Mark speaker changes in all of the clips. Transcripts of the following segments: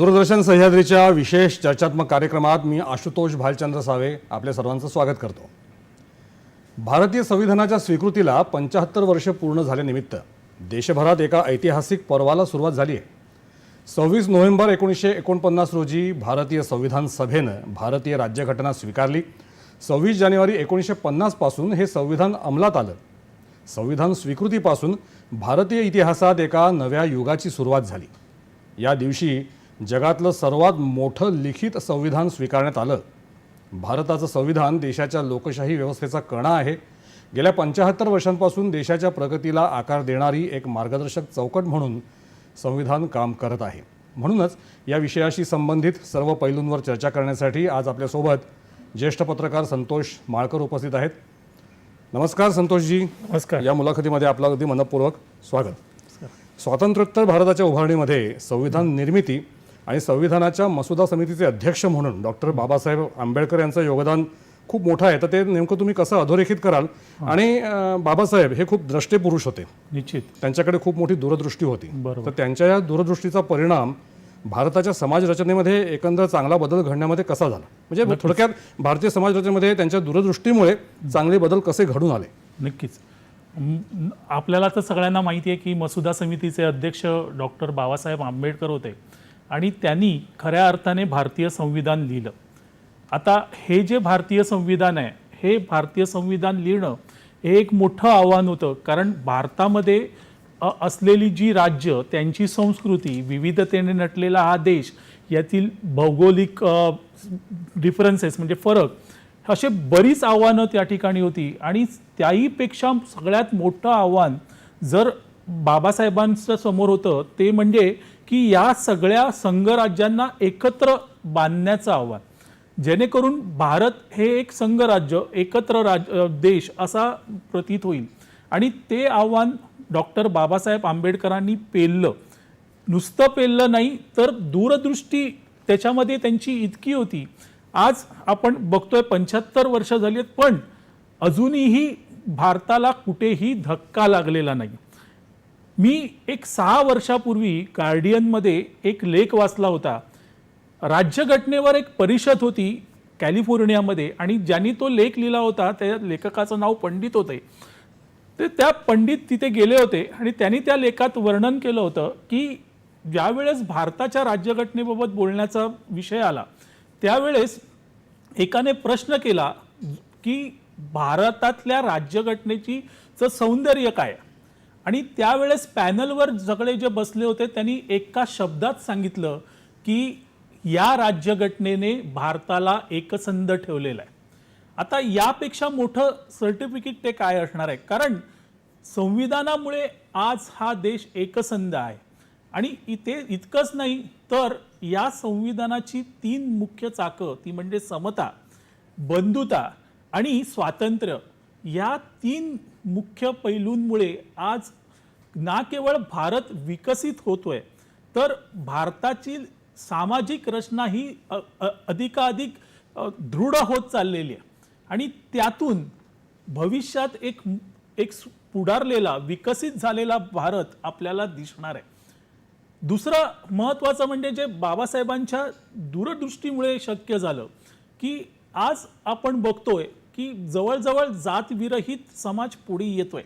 Speaker 1: दूरदर्शन सह्याद्रीच्या विशेष चर्चात्मक कार्यक्रमात मी आशुतोष भालचंद्र सावे आपल्या सर्वांचं स्वागत करतो. भारतीय संविधानाच्या स्वीकृतीला पंचाहत्तर वर्ष पूर्ण झाल्यानिमित्त देशभरात एका ऐतिहासिक पर्वाला सुरुवात झाली आहे. सव्वीस नोव्हेंबर एकोणीसशे एकोणपन्नास रोजी भारतीय संविधान सभेनं भारतीय राज्यघटना स्वीकारली. सव्वीस जानेवारी एकोणीसशे पन्नासपासून हे संविधान अंमलात आलं. संविधान स्वीकृतीपासून भारतीय इतिहासात एका नव्या युगाची सुरुवात झाली. या दिवशी जगातलं सर्वात मोठं लिखित संविधान स्वीकारण्यात आलं. भारताचं संविधान देशाच्या लोकशाही व्यवस्थेचा कणा आहे. गेल्या पंचाहत्तर वर्षांपासून देशाच्या प्रगतीला आकार देणारी एक मार्गदर्शक चौकट म्हणून संविधान काम करत आहे. म्हणूनच या विषयाशी संबंधित सर्व पैलूंवर चर्चा करण्यासाठी आज आपल्यासोबत ज्येष्ठ पत्रकार संतोष माळकर उपस्थित आहेत. नमस्कार संतोषजी.
Speaker 2: नमस्कार.
Speaker 1: या मुलाखतीमध्ये आपलं अगदी मनपूर्वक स्वागत. स्वातंत्र्योत्तर भारताच्या उभारणीमध्ये संविधान निर्मिती आणि संविधानाच्या मसुदा समितीचे अध्यक्ष म्हणून डॉक्टर बाबासाहेब आंबेडकर यांचं योगदान खूप मोठं आहे. तर ते नेमकं तुम्ही कसं अधोरेखित कराल? आणि बाबासाहेब हे खूप द्रष्टे पुरुष होते.
Speaker 2: निश्चित.
Speaker 1: त्यांच्याकडे खूप मोठी दूरदृष्टी होती. तर त्यांच्या या दूरदृष्टीचा परिणाम भारताच्या समाज रचनेमध्ये एकंदर चांगला बदल घडण्यामध्ये कसा झाला? म्हणजे थोडक्यात भारतीय समाज रचनेमध्ये त्यांच्या दूरदृष्टीमुळे चांगले बदल कसे घडून आले?
Speaker 2: नक्कीच. आपल्याला तर सगळ्यांना माहिती आहे की मसुदा समितीचे अध्यक्ष डॉक्टर बाबासाहेब आंबेडकर होते. आणि त्यांनी खऱ्या अर्थाने भारतीय संविधान लिहिलं. आता हे जे भारतीय संविधान आहे हे भारतीय संविधान लिहिणं हे एक मोठं आव्हान होतं कारण भारतामध्ये असलेली जी राज्य त्यांची संस्कृती विविधतेने नटलेला हा देश यातील भौगोलिक डिफरन्सेस म्हणजे फरक असे बरीच आव्हानं त्या ठिकाणी होती. आणि त्याहीपेक्षा सगळ्यात मोठं आव्हान जर बाबासाहेबांच्या समोर होतं ते म्हणजे की या सगळ्या संघराज्यांना एकत्र बांधण्याचं आव्हान. जेणेकरून भारत हे एक संघराज्य एकत्र राज देश असा प्रतीत होईल. आणि ते आव्हान डॉक्टर बाबासाहेब आंबेडकरांनी पेललं. नुसतं पेललं नाही तर दूरदृष्टी त्याच्यामध्ये त्यांची इतकी होती. आज आपण बघतोय पंच्याहत्तर वर्ष झाली आहेत पण अजूनही भारताला कुठेही धक्का लागलेला नाही. मी एक सहा वर्षापूर्वी गार्डियनमध्ये एक लेख वाचला होता. राज्यघटनेवर एक परिषद होती कॅलिफोर्नियामध्ये आणि ज्यांनी तो लेख लिहिला होता त्या लेखकाचं नाव पंडित होते. ते त्या पंडित तिथे गेले होते आणि त्यांनी त्या लेखात वर्णन केलं होतं की ज्यावेळेस भारताच्या राज्यघटनेबाबत बोलण्याचा विषय आला त्यावेळेस एकाने प्रश्न केला की भारतातल्या राज्यघटनेची सौंदर्य काय? आणि त्यावेळेस पॅनलवर सगळे जे बसले होते त्यांनी एका शब्दात सांगितलं की या राज्यघटनेने भारताला एकसंध ठेवलेला आहे. आता यापेक्षा मोठं सर्टिफिकेट ते काय असणार आहे? कारण संविधानामुळे आज हा देश एकसंध आहे. आणि इथे इतकंच नाही तर या संविधानाची तीन मुख्य चाकं ती म्हणजे समता बंधुता आणि स्वातंत्र्य या तीन मुख्य पैलूंमुळे आज ना केवळ भारत विकसित होतोय तर भारताची सामाजिक रचना ही अधिकाधिक दृढ होत चाललेली आहे. आणि त्यातून भविष्यात एक एक पुढारलेला विकसित झालेला भारत आपल्याला दिसणार आहे. दुसरं महत्त्वाचं म्हणजे जे बाबासाहेबांच्या दूरदृष्टीमुळे शक्य झालं की आज आपण बघतोय की जवळजवळ जातविरहित समाज पुढे येतोय.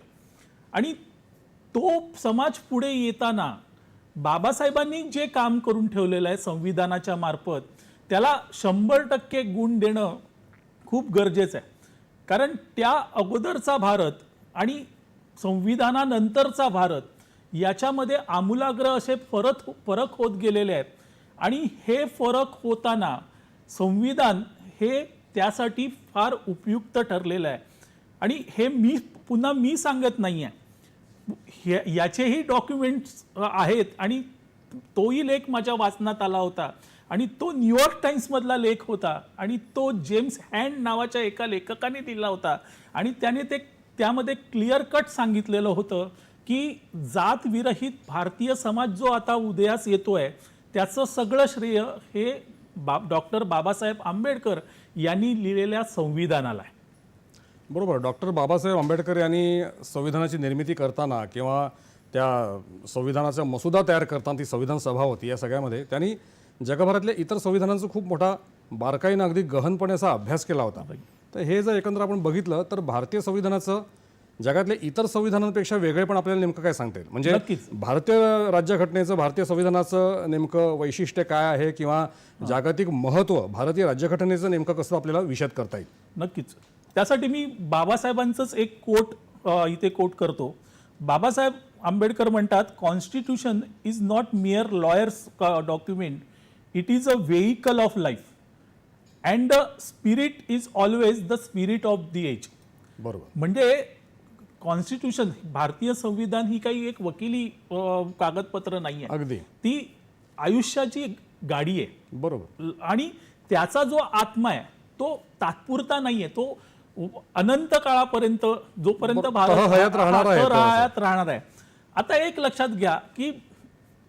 Speaker 2: आणि तो समाज पुढे येताना बाबासाहेबांनी जे काम करून ठेवलेलं आहे संविधानाच्या मार्फत त्याला शंभर टक्के गुण देणं खूप गरजेचं आहे. कारण त्या अगोदरचा भारत आणि संविधानानंतरचा भारत याच्यामध्ये आमूलाग्र असे फरक फरक होत गेलेले आहेत. आणि हे फरक होताना संविधान हे त्यासाठी फार उपयुक्त ठरलेलं आहे. आणि हे मी पुन्हा मी सांगत नाही आहे याचेही डॉक्युमेंट्स आहेत आणि तोही लेख माझ्या वाचनात आला होता. आणि तो न्यूयॉर्क टाइम्समधला लेख होता. आणि तो जेम्स हँड नावाच्या एका लेखकाने दिला होता. आणि त्याने ते त्यामध्ये क्लिअर कट सांगितलेलं होतं की जात विरहित भारतीय समाज जो आता उदयास येतो आहे त्याचं सगळं श्रेय हे बा डॉक्टर बाबासाहेब आंबेडकर यांनी लिहिलेल्या संविधानाला आहे.
Speaker 1: बरोबर. डॉक्टर बाबासाहेब आंबेडकर यांनी संविधानाची निर्मिती करताना किंवा त्या संविधानाचा मसुदा तयार करताना ती संविधान सभा होती या सगळ्यामध्ये त्यांनी जगभरातल्या इतर संविधानांचा खूप मोठा बारकाईनं अगदी गहनपणे असा अभ्यास केला होता. तर हे जर एकंदर आपण बघितलं तर भारतीय संविधानाचं जगातल्या इतर संविधानांपेक्षा वेगळेपण आपल्याला नेमकं काय सांगता येईल? म्हणजे
Speaker 2: नक्कीच.
Speaker 1: भारतीय राज्यघटनेचं भारतीय संविधानाचं नेमकं वैशिष्ट्य काय आहे किंवा जागतिक महत्त्व भारतीय राज्यघटनेचं नेमकं कसं आपल्याला विशद करता येईल?
Speaker 2: नक्कीच. त्यासाठी मी बाबासाहेबांचंच एक कोट इथे कोट करतो. बाबासाहेब आंबेडकर म्हणतात constitution is not mere lawyers document it is a vehicle of life and the spirit is always the spirit of the age
Speaker 1: बरोबर.
Speaker 2: म्हणजे कॉन्स्टिट्यूशन भारतीय संविधान ही काही एक वकिली कागदपत्र नाही आहे
Speaker 1: अगदी.
Speaker 2: ती आयुष्याची गाडी आहे.
Speaker 1: बरोबर.
Speaker 2: आणि त्याचा जो आत्मा आहे तो तात्पुरता नाहीये. तो अनंत काळापर्यंत जोपर्यंत. भारत
Speaker 1: राहणार आहे
Speaker 2: आता एक लक्षात घ्या की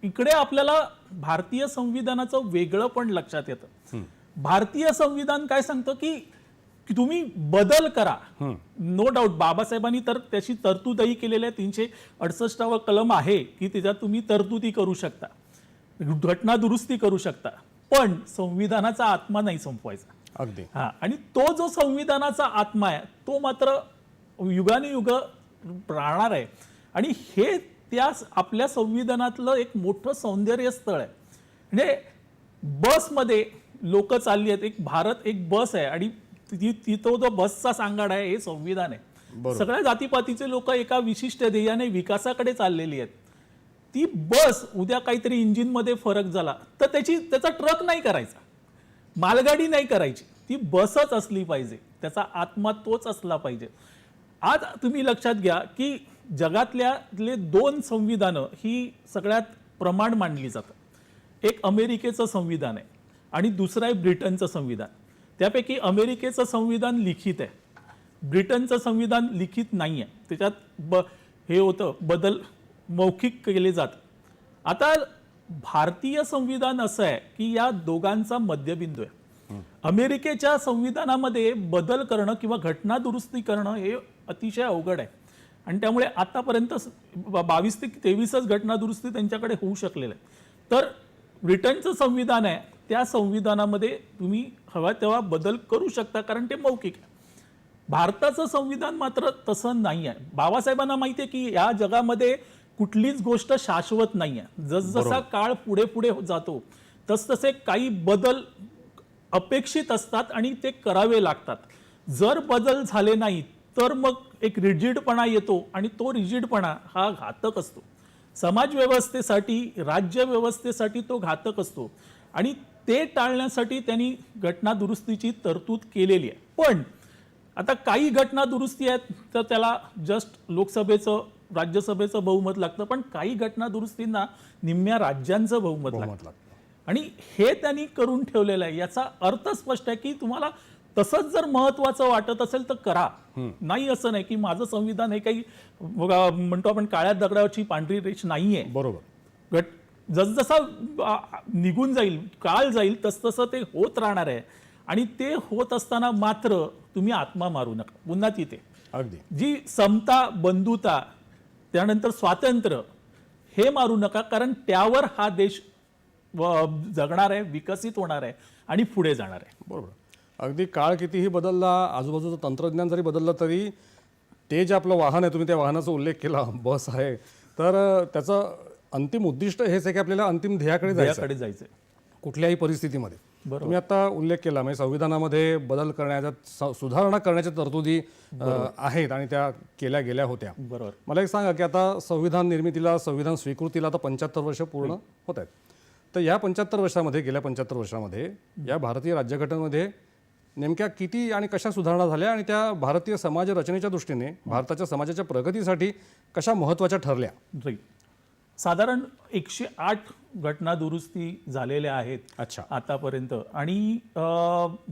Speaker 2: इकडे आपल्याला भारतीय संविधानाचं वेगळं पण लक्षात येतं. भारतीय संविधान काय सांगतं की की तुम्ही बदल करा. नो डाऊट बाबासाहेबांनी तर त्याची तरतूदही केलेली आहे. तीनशे अडसष्टावं कलम आहे की त्याच्यात तुम्ही तरतुदी करू शकता. घटना दुरुस्ती करू शकता. पण संविधानाचा आत्मा नाही संपवायचा.
Speaker 1: अगदी.
Speaker 2: हा. आणि तो जो संविधानाचा आत्मा आहे तो मात्र युगानुयुग राहणार आहे. आणि हे त्या आपल्या संविधानातलं एक मोठं सौंदर्य स्थळ आहे. म्हणजे बसमध्ये लोक चालली आहेत. एक भारत एक बस आहे. आणि ती ती जो बसचा सांगाड आहे हे संविधान आहे. सगळ्या जातीपातीचे लोक एका विशिष्ट ध्येयाने विकासाकडे चाललेली आहेत. ती बस उद्या काहीतरी इंजिनमध्ये फरक झाला तर त्याची त्याचा ट्रक नाही करायचा. मालगाडी नाही करायची. ती बसच असली पाहिजे. त्याचा आत्मा तोच असला पाहिजे. आज तुम्ही लक्षात घ्या की जगातल्यातले दोन संविधानं ही सगळ्यात प्रमाण मानली जातात एक अमेरिकेचं संविधान आहे आणि दुसरं आहे ब्रिटनचं संविधान. त्यापैकी अमेरिकेचं संविधान लिखित आहे. ब्रिटनचं संविधान लिखित नाही आहे. त्याच्यात ब हे होतं बदल मौखिक केले जात आता भारतीय संविधान असं आहे की या दोघांचा मध्यबिंदू आहे. अमेरिकेच्या संविधानामध्ये बदल करणं किंवा घटना दुरुस्ती करणं हे अतिशय अवघड आहे. आणि त्यामुळे आतापर्यंत बावीस ते तेवीसच घटना दुरुस्ती त्यांच्याकडे होऊ शकलेलं आहे तर ब्रिटनचं संविधान आहे त्या संविधानामध्ये तुम्ही हवा तेव्हा बदल करू शकता कारण ते मौखिक आहे. भारताचं संविधान मात्र तसं नाही आहे बाबासाहेबांना माहिती आहे की या जगामध्ये कुठलीच गोष्ट शाश्वत नाही आहे जसजसा काळ पुढे पुढे जातो तसतसे काही बदल अपेक्षित असतात आणि ते करावे लागतात. जर बदल झाले नाही तर मग एक रिजिडपणा येतो आणि तो रिजिडपणा हा घातक असतो. समाज व्यवस्थेसाठी राज्य व्यवस्थेसाठी तो घातक असतो. आणि ते टाळण्यासाठी त्यांनी घटना दुरुस्तीची तरतूद केलेली आहे. पण आता काही घटना दुरुस्ती आहेत तर त्याला जस्ट लोकसभेचं राज्यसभेचं बहुमत लागतं. पण काही घटना दुरुस्तींना निम्म्या राज्यांचं बहुमत लागतं. आणि हे त्यांनी करून ठेवलेलं आहे. याचा अर्थ स्पष्ट आहे की तुम्हाला तसंच जर महत्वाचं वाटत असेल तर करा. नाही असं नाही की माझं संविधान हे काही म्हणतो आपण काळ्या दगडावरची पांढरी रेष नाहीये.
Speaker 1: बरोबर.
Speaker 2: गट जसजसा निघून जाईल काळ जाईल तसतसं ते होत राहणार आहे. आणि ते होत असताना मात्र तुम्ही आत्मा मारू नका. पुन्हा तिथे
Speaker 1: अगदी.
Speaker 2: जी समता बंधुता त्यानंतर स्वातंत्र्य हे मारू नका. कारण त्यावर हा देश व- जगणार आहे विकसित होणार आहे आणि पुढे जाणार आहे.
Speaker 1: बरोबर. अगदी काळ कितीही बदलला आजूबाजूचं तंत्रज्ञान जरी बदललं तरी ते जे आपलं वाहन आहे तुम्ही त्या वाहनाचा उल्लेख केला बस आहे तर त्याचं अंतिम उद्दिष्ट हेच आहे की आपल्याला अंतिम ध्येयाकडे जायचं.
Speaker 2: ध्येयाकडे जायचंय.
Speaker 1: कुठल्याही परिस्थितीमध्ये. तुम्ही आता उल्लेख केला म्हणजे संविधानामध्ये बदल करण्याच्या सुधारणा करण्याच्या तरतुदी आहेत आणि त्या केल्या गेल्या होत्या.
Speaker 2: बरोबर.
Speaker 1: मला एक सांगा की आता संविधान निर्मितीला संविधान स्वीकृतीला आता पंच्याहत्तर वर्ष पूर्ण होत आहेत. तर या पंच्याहत्तर वर्षामध्ये गेल्या पंच्याहत्तर वर्षामध्ये या भारतीय राज्यघटनेमध्ये नेमक्या किती आणि कशा सुधारणा झाल्या आणि त्या भारतीय समाज रचनेच्या दृष्टीने भारताच्या समाजाच्या प्रगतीसाठी कशा महत्त्वाच्या ठरल्या?
Speaker 2: साधारण एकशे आठ घटना दुरुस्ती झालेल्या आहेत
Speaker 1: अच्छा.
Speaker 2: आतापर्यंत. आणि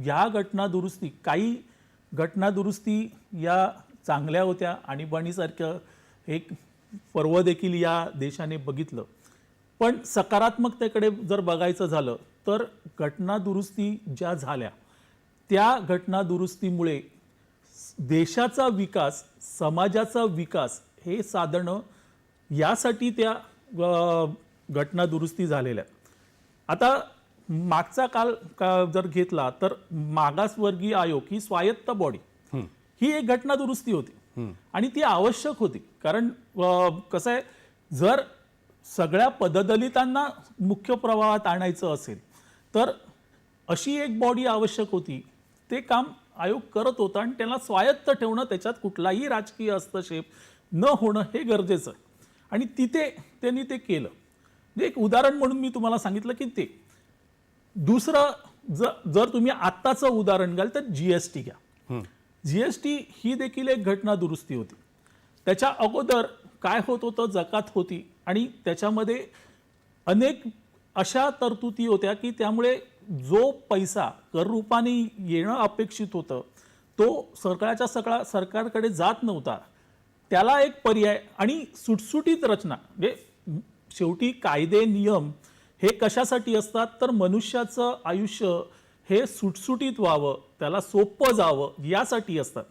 Speaker 2: या घटना दुरुस्ती काही घटना दुरुस्ती या चांगल्या होत्या आणीबाणीसारखं एक पर्व देखील या देशाने बघितलं. पण सकारात्मकतेकडे जर बघायचं झालं तर घटना दुरुस्ती ज्या झाल्या त्या घटना दुरुस्तीमुळे देशाचा विकास समाजाचा विकास हे साधणं यासाठी त्या घटना दुरुस्ती झालेल्या. आता मागचा काल का जर घेतला तर मागासवर्गीय आयोग ही स्वायत्त बॉडी. ही एक घटना दुरुस्ती होती. आणि ती आवश्यक होती. कारण कसं आहे जर सगळ्या पददलितांना मुख्य प्रवाहात आणायचं असेल तर अशी एक बॉडी आवश्यक होती. ते काम आयोग करत होता आणि त्याला स्वायत्त ठेवणं त्याच्यात कुठलाही राजकीय हस्तक्षेप न होणं हे गरजेचं आहे. आणि तिथे त्यांनी ते केलं. म्हणजे एक उदाहरण म्हणून मी तुम्हाला सांगितलं की ते. दुसरं जर जर तुम्ही आत्ताचं उदाहरण घ्याल तर जी एस टी घ्या. जी एस टी ही देखील एक घटना दुरुस्ती होती. त्याच्या अगोदर काय होत होतं? जकात होती. आणि त्याच्यामध्ये अनेक अशा तरतुदी होत्या की त्यामुळे जो पैसा कर रूपाने येणं अपेक्षित होतं तो सरकारच्या सगळा सरकारकडे जात नव्हता. त्याला एक पर्याय आणि सुटसुटीत रचना म्हणजे शेवटी कायदे नियम हे कशासाठी असतात? तर मनुष्याचं आयुष्य हे सुटसुटीत व्हावं त्याला सोपं जावं यासाठी असतात.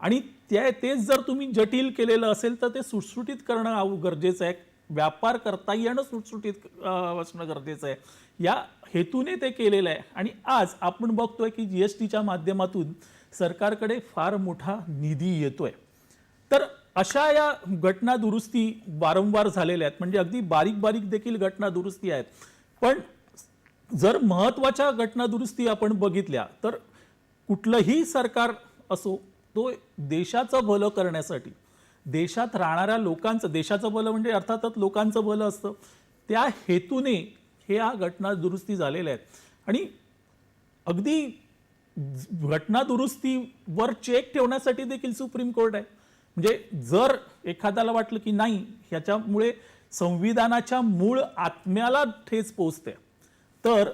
Speaker 2: आणि त्या तेच जर तुम्ही जटिल केलेलं असेल तर ते सुटसुटीत करणं गरजेचं आहे. व्यापार करता येणं सुटसुटीत असणं गरजेचं आहे. या हेतूने ते केलेलं आहे. आणि आज आपण बघतोय की जी एस टीच्या माध्यमातून सरकारकडे फार मोठा निधी येतोय. तर अशा या घटना दुरुस्ती वारंवार झालेल्या आहेत. म्हणजे अगदी बारीक बारीक देखील घटना दुरुस्ती आहेत. पण जर महत्त्वाच्या घटना दुरुस्ती आपण बघितल्या तर कुठलंही सरकार असो तो देशाचं भलं करण्यासाठी देशात राहणाऱ्या लोकांचं देशाचं भलं म्हणजे अर्थातच लोकांचं भलं असतं त्या हेतूने हे घटना दुरुस्ती झालेल्या आहेत. आणि अगदी घटना दुरुस्तीवर चेक ठेवण्यासाठी देखील सुप्रीम कोर्ट आहे. म्हणजे जर एखाद्याला वाटलं की नाही ह्याच्यामुळे संविधानाच्या मूळ आत्म्याला ठेच पोचते तर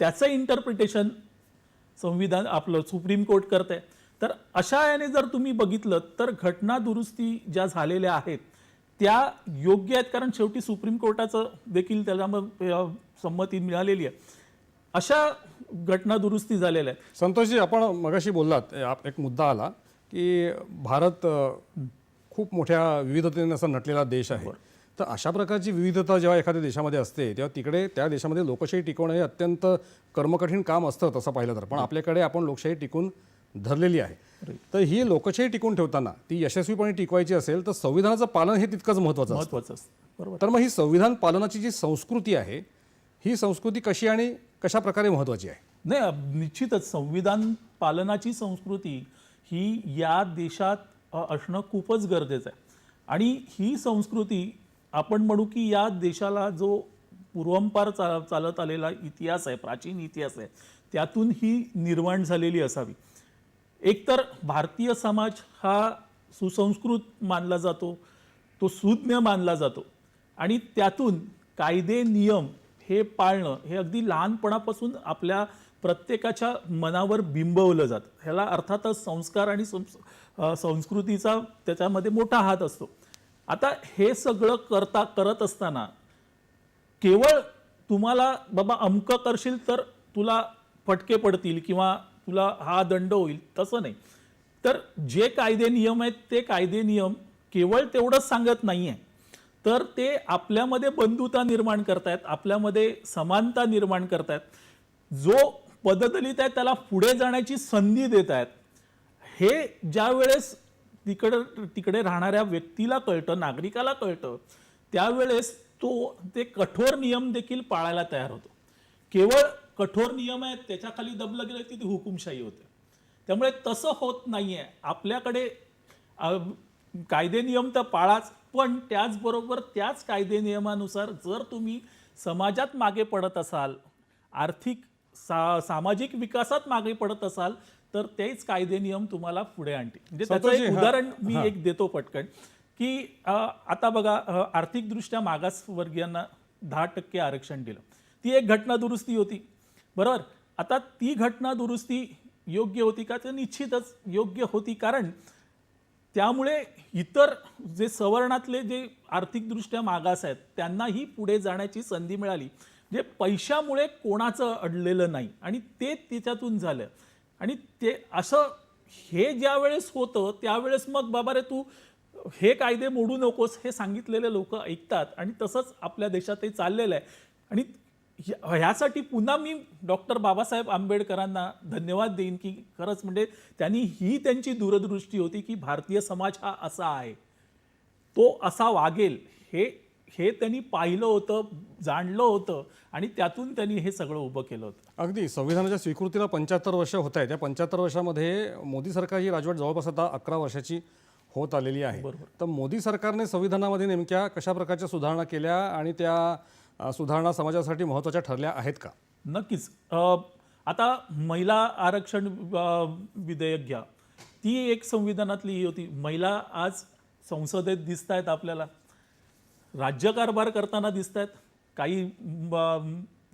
Speaker 2: त्याचं इंटरप्रिटेशन संविधान आपलं सुप्रीम कोर्ट करते तर अशा याने जर तुम्ही बघितलं तर घटना दुरुस्ती ज्या झालेल्या आहेत त्या योग्य आहेत. कारण शेवटी सुप्रीम कोर्टाचं देखील त्याला मग संमती मिळालेली आहे. अशा घटना दुरुस्ती झालेल्या आहेत.
Speaker 1: संतोषजी आपण मगाशी बोललात एक मुद्दा आला. की भारत खूप मोठ्या विविधतेने असा नटलेला देश आहे. तर अशा प्रकारची विविधता जेव्हा एखाद्या देशामध्ये असते तेव्हा तिकडे त्या देशामध्ये लोकशाही टिकवणं हे अत्यंत कर्मकठीण काम असतं तसं पाहिलं तर. पण आपल्याकडे आपण लोकशाही टिकून धरलेली आहे. तर ही लोकशाही टिकून ठेवताना ती यशस्वीपणे टिकवायची असेल तर संविधानाचं पालन हे तितकंच महत्त्वाचं असतं.
Speaker 2: बरोबर.
Speaker 1: तर मग ही संविधान पालनाची जी संस्कृती आहे ही संस्कृती कशी आणि कशा प्रकारे महत्त्वाची आहे?
Speaker 2: नाही निश्चितच संविधान पालनाची संस्कृती ही या देशात असणं खूपच गरजेचं आहे. आणि ही संस्कृती आपण म्हणू की या देशाला जो पूर्वंपार चाल चालत आलेला इतिहास आहे प्राचीन इतिहास आहे त्यातून ही निर्माण झालेली असावी. एकतर भारतीय समाज हा सुसंस्कृत मानला जातो तो सुज्ञ मानला जातो आणि त्यातून कायदे नियम हे पाळणं हे अगदी लहानपणापासून आपल्या प्रत्येकाच्या मनावर बिंबवलं जातं. ह्याला अर्थातच संस्कार आणि संस्कृतीचा त्याच्यामध्ये मोठा हात असतो. आता हे सगळं करता करत असताना केवळ तुम्हाला बाबा अमकं करशील तर तुला फटके पडतील किंवा तुला हा दंड होईल तसं नाही. तर जे कायदे नियम आहेत ते कायदे नियम केवळ तेवढंच सांगत नाही आहे तर ते आपल्यामध्ये बंधुता निर्माण करतायत आपल्यामध्ये समानता निर्माण करतायत. जो पददलित आहे त्याला पुढे जाण्याची संधी देत आहेत. हे ज्या वेळेस तिकडे तिकडे राहणाऱ्या व्यक्तीला कळतं नागरिकाला कळतं त्यावेळेस तो ते कठोर नियम देखील पाळायला तयार होतो. केवळ कठोर नियम आहेत त्याच्याखाली दबलं गेलं की ती हुकुमशाही होते. त्यामुळे तसं होत नाही आहे आपल्याकडे कायदे नियम तर पाळाच पण त्याचबरोबर त्याच कायदे नियमानुसार जर तुम्ही समाजात मागे पडत असाल आर्थिक सा सामाजिक विकासात मागे पडत असाल तर तेच कायदे नियम तुम्हाला पुढे आणतील. म्हणजे त्याचं एक उदाहरण मी एक देतो पटकन की आता बघा आर्थिकदृष्ट्या मागासवर्गीयांना दहा टक्के आरक्षण दिलं. ती एक घटना दुरुस्ती होती. बरोबर? आता ती घटना दुरुस्ती योग्य होती का? तर निश्चितच योग्य होती कारण त्यामुळे इतर जे सवर्णातले जे आर्थिकदृष्ट्या मागास आहेत त्यांनाही पुढे जाण्याची संधी मिळाली. जे पैशामुळे कोणाचं अडलेलं नाही. आणि ते त्याच्यातून झालं. आणि ते असं हे ज्या वेळेस होतं त्यावेळेस मग बाबा रे तू हे कायदे मोडू नकोस हे सांगितलेले लोक ऐकतात. आणि तसंच आपल्या देशातही चाललेलं आहे. आणि ह्या- ह्यासाठी पुन्हा मी डॉक्टर बाबासाहेब आंबेडकरांना धन्यवाद देईन की खरंच म्हणजे त्यांनी ही त्यांची दूरदृष्टी होती की भारतीय समाज हा असा आहे. तो असा वागेल हे हे त्यांनी पाहिलं होतं जाणलं होतं आणि त्यातून त्यांनी हे सगळं उभं केलं होतं.
Speaker 1: अगदी. संविधानाच्या स्वीकृतीला पंच्याहत्तर वर्ष होत आहेत. त्या पंच्याहत्तर वर्षामध्ये मोदी सरकार ही राजवट जवळपास आता अकरा वर्षाची होत आलेली आहे. तर मोदी सरकारने संविधानामध्ये नेमक्या कशा प्रकारच्या सुधारणा केल्या आणि त्या सुधारणा समाजासाठी महत्त्वाच्या ठरल्या आहेत का?
Speaker 2: नक्कीच. आता महिला आरक्षण विधेयक घ्या. ती एक संविधानातली ही होती. महिला आज संसदेत दिसत आहेत आपल्याला. राज्यकारभार करताना दिसत आहेत काही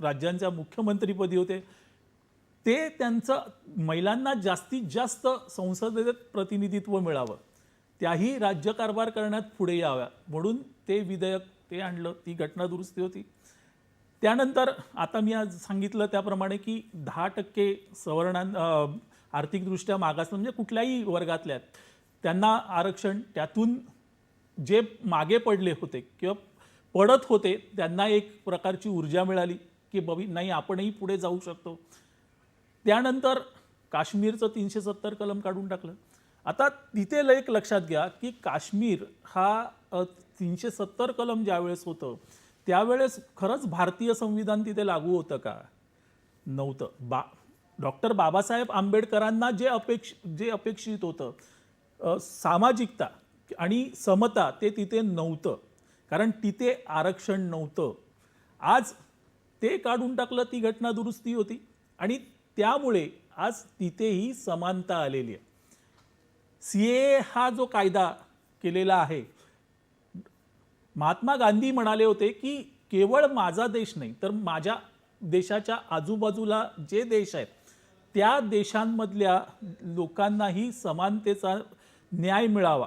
Speaker 2: राज्यांच्या मुख्यमंत्रीपदी होते. ते त्यांचं महिलांना जास्तीत जास्त संसदेत प्रतिनिधित्व मिळावं. त्याही राज्यकारभार करण्यात पुढे याव्या. म्हणून ते विधेयक ते आणलं. ती घटना दुरुस्ती होती. त्यानंतर आता मी आज सांगितलं त्याप्रमाणे की दहा टक्के सवर्णां आर्थिकदृष्ट्या मागास म्हणजे कुठल्याही वर्गातल्या त्यांना आरक्षण त्यातून जे मागे पडले होते किंवा पडत होते त्यांना एक प्रकारची ऊर्जा मिळाली की बबी नाही आपणही पुढे जाऊ शकतो. त्यानंतर काश्मीरचं तीनशे सत्तर कलम काढून टाकलं. आता तिथे एक लक्षात घ्या की काश्मीर हा तीनशे सत्तर कलम ज्यावेळेस होतं त्यावेळेस खरंच भारतीय संविधान तिथे लागू होतं का? नव्हतं. बा डॉक्टर बाबासाहेब आंबेडकरांना जे अपेक्ष जे अपेक्षित होतं सामाजिकता आणि समता ते तिथे नव्हतं. कारण तिथे आरक्षण नव्हतं. आज ते काढून टाकलं ती घटना दुरुस्ती होती. आणि त्यामुळे आज तिथेही समानता आलेली आहे. सी ए हा जो कायदा केलेला आहे महात्मा गांधी म्हणाले होते की केवळ माझा देश नाही तर माझ्या देशाच्या आजूबाजूला जे देश आहेत त्या देशांमधल्या लोकांनाही समानतेचा न्याय मिळावा.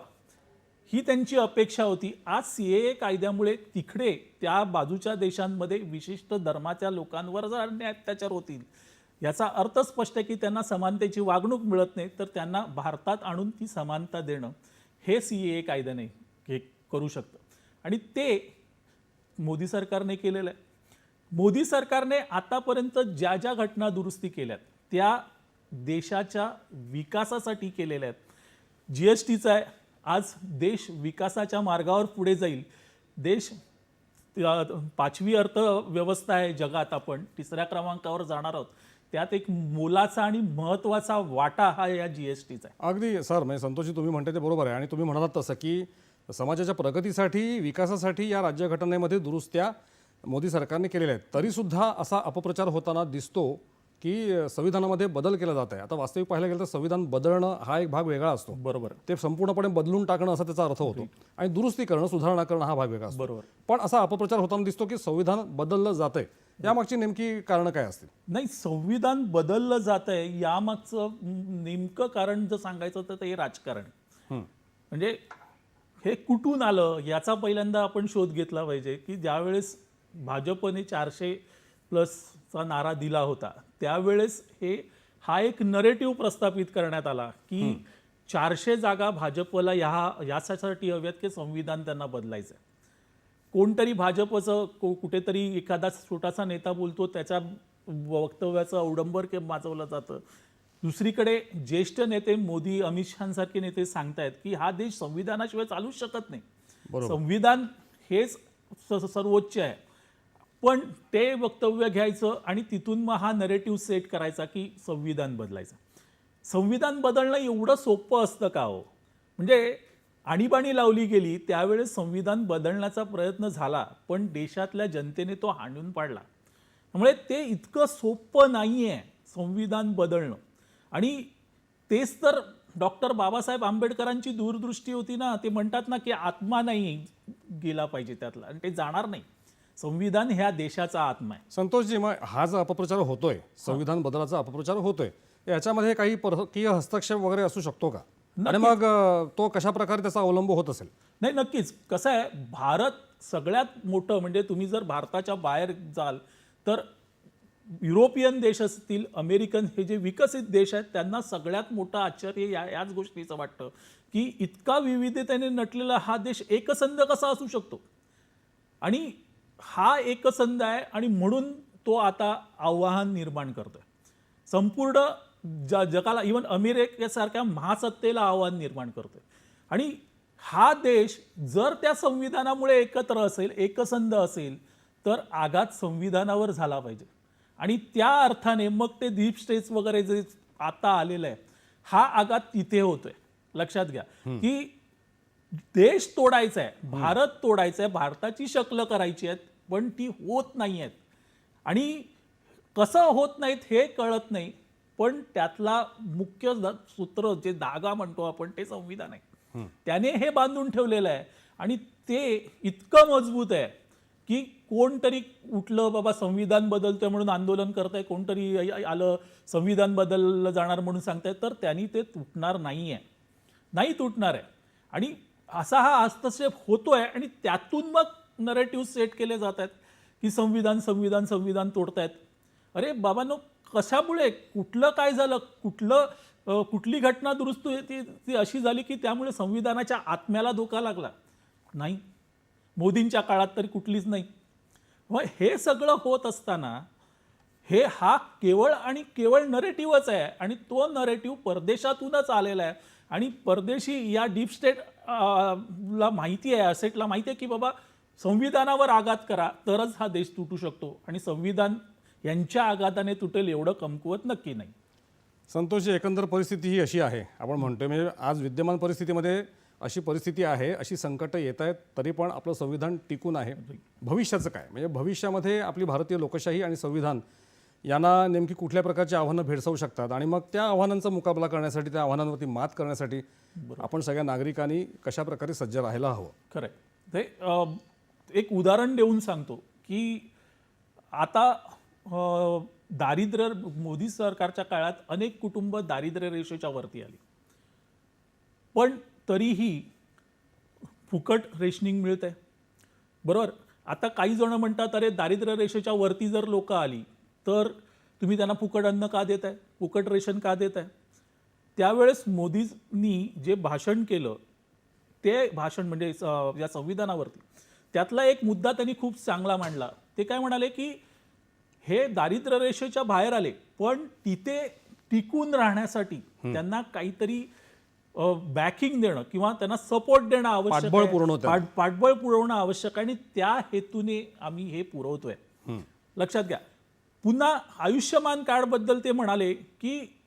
Speaker 2: ही त्यांची अपेक्षा होती. आज सी ए कायद्यामुळे तिकडे त्या बाजूच्या देशांमध्ये विशिष्ट धर्माच्या लोकांवर जर अन्य अत्याचार होतील याचा अर्थ स्पष्ट आहे की त्यांना समानतेची वागणूक मिळत नाही तर त्यांना भारतात आणून ती समानता देणं हे सी ए कायद्याने हे करू शकतं. आणि ते मोदी सरकारने केलेलं आहे. मोदी सरकारने आतापर्यंत ज्या ज्या घटना दुरुस्ती केल्यात त्या देशाच्या विकासासाठी केलेल्या आहेत. जी एस टीचा आहे आज देश विकासाच्या मार्गावर पुढे जाईल. देश पाचवी अर्थव्यवस्था आहे जगात आपण. तिसऱ्या क्रमांकावर जाणार आहोत. त्यात एक मोलाचा आणि महत्त्वाचा वाटा हा या जी एस टीचा आहे.
Speaker 1: अगदी सर म्हणजे संतोषी तुम्ही म्हणते ते बरोबर आहे. आणि तुम्ही म्हणालात तसं की समाजाच्या प्रगतीसाठी विकासासाठी या राज्यघटनेमध्ये दुरुस्त्या मोदी सरकारने केलेल्या आहेत. तरीसुद्धा असा अपप्रचार होताना दिसतो की संविधानामध्ये बदल केला जात आहे. आता वास्तविक पाहायला गेलं तर संविधान बदलणं हा एक भाग वेगळा असतो.
Speaker 2: बरोबर.
Speaker 1: ते संपूर्णपणे बदलून टाकणं असा त्याचा अर्थ होतो. आणि दुरुस्ती करणं सुधारणा करणं हा भाग वेगळा असतो.
Speaker 2: बरोबर.
Speaker 1: पण असा अपप्रचार होताना दिसतो की संविधान बदललं जातंय. यामागची नेमकी कारणं काय असतील?
Speaker 2: नाही संविधान बदललं जात आहे यामागचं नेमकं कारण जर सांगायचं तर ते राजकारण. आहे. म्हणजे हे कुठून आलं याचा पहिल्यांदा आपण शोध घेतला पाहिजे की ज्यावेळेस भाजपने चारशे प्लसचा नारा दिला होता त्यावेळेस हे हा एक नरेटिव्ह प्रस्थापित करण्यात आला की चारशे जागा भाजपला ह्या यासाठी हव्यात की संविधान त्यांना बदलायचं आहे कोणतरी भाजपचं को कुठेतरी एखादा छोटासा नेता बोलतो त्याच्या वक्तव्याचं अवडंबर के माजवलं जातं. दुसरीकडे ज्येष्ठ नेते मोदी अमित शहासारखे नेते सांगतायत की हा देश संविधानाशिवाय चालूच शकत नाही. संविधान हेच सर्वोच्च आहे. पण ते वक्तव्य घ्यायचं आणि तिथून मग हा नरेटिव्ह सेट करायचा की संविधान बदलायचं. संविधान बदलणं एवढं सोपं असतं का हो? म्हणजे आणीबाणी लावली गेली त्यावेळेस संविधान बदलण्याचा प्रयत्न झाला पण देशातल्या जनतेने तो हाणून पाडला. त्यामुळे ते इतकं सोपं नाही आहे संविधान बदलणं. आणि तेच तर डॉक्टर बाबासाहेब आंबेडकरांची दूरदृष्टी होती ना ते म्हणतात ना की आत्मा नाही गेला पाहिजे त्यातला आणि ते जाणार नाही. संविधान ह्या देशाचा आत्मा आहे.
Speaker 1: संतोषजी मग हा जो अपप्रचार होतोय संविधान बदलाचा अपप्रचार होतोय याच्यामध्ये काही परकीय हस्तक्षेप वगैरे असू शकतो का? आणि मग तो कशा प्रकारे त्याचा अवलंब होत असेल?
Speaker 2: नाही नक्कीच. कसं आहे भारत सगळ्यात मोठं म्हणजे तुम्ही जर भारताच्या बाहेर जाल तर युरोपियन देश असतील अमेरिकन हे जे विकसित देश आहेत त्यांना सगळ्यात मोठं आश्चर्य या याच गोष्टीचं वाटतं की इतका विविधतेने नटलेला हा देश एकसंध कसा असू शकतो? आणि हा एकसंध आहे आणि म्हणून तो आता आव्हान निर्माण करतोय. संपूर्ण ज जगाला इवन अमेरिकेसारख्या महासत्तेला आव्हान निर्माण करतोय. आणि हा देश जर त्या संविधानामुळे एकत्र असेल एकसंध असेल तर आघात संविधानावर झाला पाहिजे. आणि त्या अर्थाने मग ते डीप स्टेट्स वगैरे जे आता आलेलं आहे हा आघात तिथे होतोय. लक्षात घ्या. की देश तोडायचा आहे भारत तोडायचा आहे भारताची शक्ल करायची आहेत पण ती होत नाही आहेत आणि कसं होत नाहीत हे कळत नाही पण त्यातला मुख्य सूत्र जे धागा म्हणतो आपण ते संविधान आहे. त्याने हे बांधून ठेवलेलं आहे. आणि ते इतकं मजबूत आहे की कोणतरी उठलं बाबा संविधान बदलतोय म्हणून आंदोलन करताय कोणतरी य- य- आलं संविधान बदललं जाणार म्हणून सांगताय तर त्यांनी ते तुटणार नाही आहे नाही तुटणार आहे. आणि असा हा हस्तक्षेप होतोय आणि त्यातून मग नरेटिव्ह सेट केले जात आहेत की संविधान संविधान संविधान तोडतायत. अरे बाबांनो कशामुळे? कुठलं काय झालं? कुठलं कुठली घटना दुरुस्त ती ती अशी झाली की त्यामुळे संविधानाच्या आत्म्याला धोका लागला. नाही. मोदींच्या काळात तरी कुठलीच नाही. मग हे सगळं होत असताना हे हा केवळ आणि केवळ नरेटिव्हच आहे आणि तो नरेटिव्ह परदेशातूनच आलेला आहे. आणि परदेशी या डीप स्टेट ला माहिती आहे असेटला माहिती आहे की बाबा संविधानावर आघात करा तरच हा देश तुटू शकतो. आणि संविधान यांच्या आघाताने तुटेल एवढं कमकुवत नक्की नाही.
Speaker 1: संतोषजी एकंदर परिस्थिती ही अशी आहे. आपण म्हणतोय म्हणजे आज विद्यमान परिस्थितीमध्ये अशी परिस्थिती आहे अशी संकटं येत आहेत तरी पण आपलं संविधान टिकून आहे. भविष्याचं काय? म्हणजे भविष्यामध्ये आपली भारतीय लोकशाही आणि संविधान यांना नेमकी कुठल्या प्रकारची आव्हानं भेडसावू शकतात? आणि मग त्या आव्हानांचा मुकाबला करण्यासाठी त्या आव्हानांवरती मात करण्यासाठी आपण सगळ्या नागरिकांनी कशा प्रकारे सज्ज राहायला हवं?
Speaker 2: खरंय. ते एक उदाहरण देऊन सांगतो की आता दारिद्र्य मोदी सरकारच्या काळात अनेक कुटुंब दारिद्र्य रेषेच्या वरती आली. पण तरीही फुकट रेशनिंग मिळत आहे बरोबर? आता काही जण म्हणतात अरे दारिद्र्य रेषेच्या वरती जर लोक आली तर तुम्ही त्यांना फुकट अन्न का देत आहे फुकट रेशन का देत आहे त्यावेळेस मोदींनी जे भाषण केलं ते भाषण म्हणजे या संविधानावरती त्यातला एक मुद्दा त्यांनी खूप चांगला मांडला. ते काय म्हणाले की हे दारिद्र्य रेषेच्या बाहेर आले पण तिथे टिकून राहण्यासाठी त्यांना काहीतरी बॅकिंग देणं किंवा त्यांना सपोर्ट देणं आवश्यक
Speaker 1: पाठबळ. पुरवणं
Speaker 2: आवश्यक आहे आणि त्या हेतूने आम्ही हे पुरवतोय. लक्षात घ्या. पुन्हा आयुष्यमान कार्डबद्दल ते म्हणाले की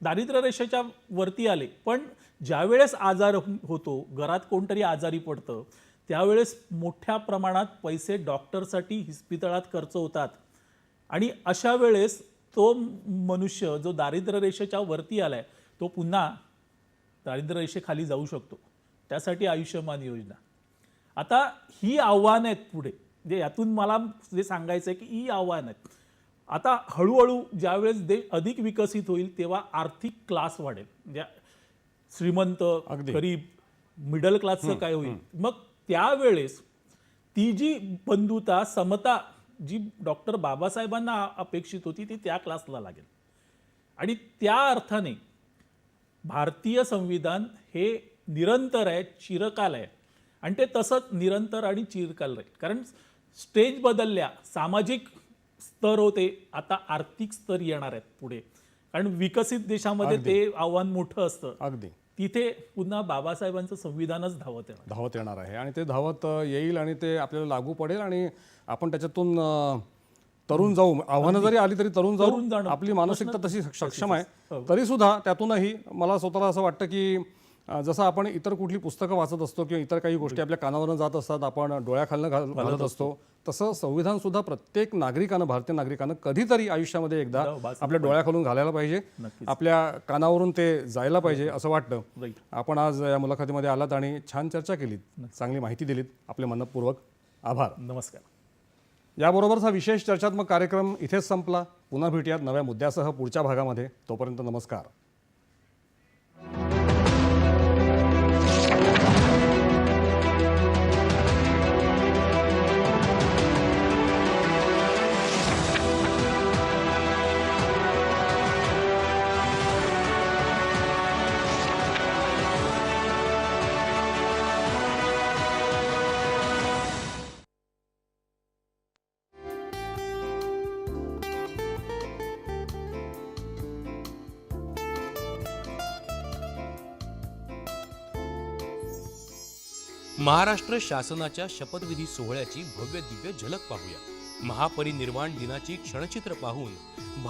Speaker 2: दारिद्र्य रेषेच्या वरती आले. पण ज्यावेळेस आजार हो-, होतो घरात कोणतरी आजारी पडतं त्यावेळेस मोठ्या प्रमाणात पैसे डॉक्टरसाठी हिस्पितळात खर्च होतात. आणि अशा वेळेस तो मनुष्य जो दारिद्र्य रेषेच्या वरती आलाय तो पुन्हा दारिद्र्य रेषेखाली जाऊ शकतो. त्यासाठी आयुष्यमान योजना. आता ही आव्हानं आहेत पुढे. म्हणजे यातून मला जे सांगायचं आहे की ही आव्हानं आहेत. आता हळूहळू ज्यावेळेस देश अधिक विकसित होईल तेव्हा आर्थिक क्लास वाढेल. म्हणजे श्रीमंत. गरीब मिडल क्लासचं काय होईल. मग त्यावेळेस ती जी बंधुता समता जी डॉक्टर बाबासाहेबांना अपेक्षित होती ती त्या क्लासला लागेल. आणि त्या अर्थाने भारतीय संविधान हे निरंतर आहे चिरकाल आहे. आणि ते तसंच निरंतर आणि चिरकाल राहील. कारण स्टेज बदलल्या सामाजिक स्तर होते आता आर्थिक स्तर येणार आहेत पुढे. कारण विकसित देशामध्ये ते आव्हान मोठं असतं.
Speaker 1: अगदी.
Speaker 2: तिथे पुन्हा बाबासाहेबांचं संविधानच धावत येणार.
Speaker 1: धावत येणार आहे. आणि ते धावत येईल आणि ते आपल्याला लागू पडेल आणि आपण त्याच्यातून तरुण जाऊ. आव्हानं जरी आली तरी तरुण
Speaker 2: तरुण
Speaker 1: जाऊ
Speaker 2: जाणं.
Speaker 1: आपली मानसिकता तशी सक्षम
Speaker 2: हो.
Speaker 1: आहे. तरी सुद्धा त्यातूनही मला स्वतःला असं वाटतं की जसं आपण इतर कुठली पुस्तकं वाचत असतो किंवा इतर काही गोष्टी आपल्या कानावरनं जात असतात आपण डोळ्याखालनं घाल घालत असतो. तसं संविधान सुद्धा प्रत्येक नागरिकानं भारतीय नागरिकानं कधीतरी आयुष्यामध्ये एकदा आपल्या डोळ्याखालून घालायला पाहिजे. आपल्या कानावरून ते जायला पाहिजे असं वाटतं. आपण आज या मुलाखतीमध्ये आलात आणि छान चर्चा केलीत. चांगली माहिती दिलीत. आपले मनपूर्वक आभार.
Speaker 2: नमस्कार.
Speaker 1: याबरोबरच हा विशेष चर्चात्मक कार्यक्रम इथेच संपला. पुन्हा भेटूयात नव्या मुद्द्यासह पुढच्या भागामध्ये. तोपर्यंत नमस्कार.
Speaker 3: महाराष्ट्र शासनाच्या शपथविधी सोहळ्याची भव्य दिव्य झलक पाहूया. महापरिनिर्वाण दिनाची क्षणचित्र पाहून भारत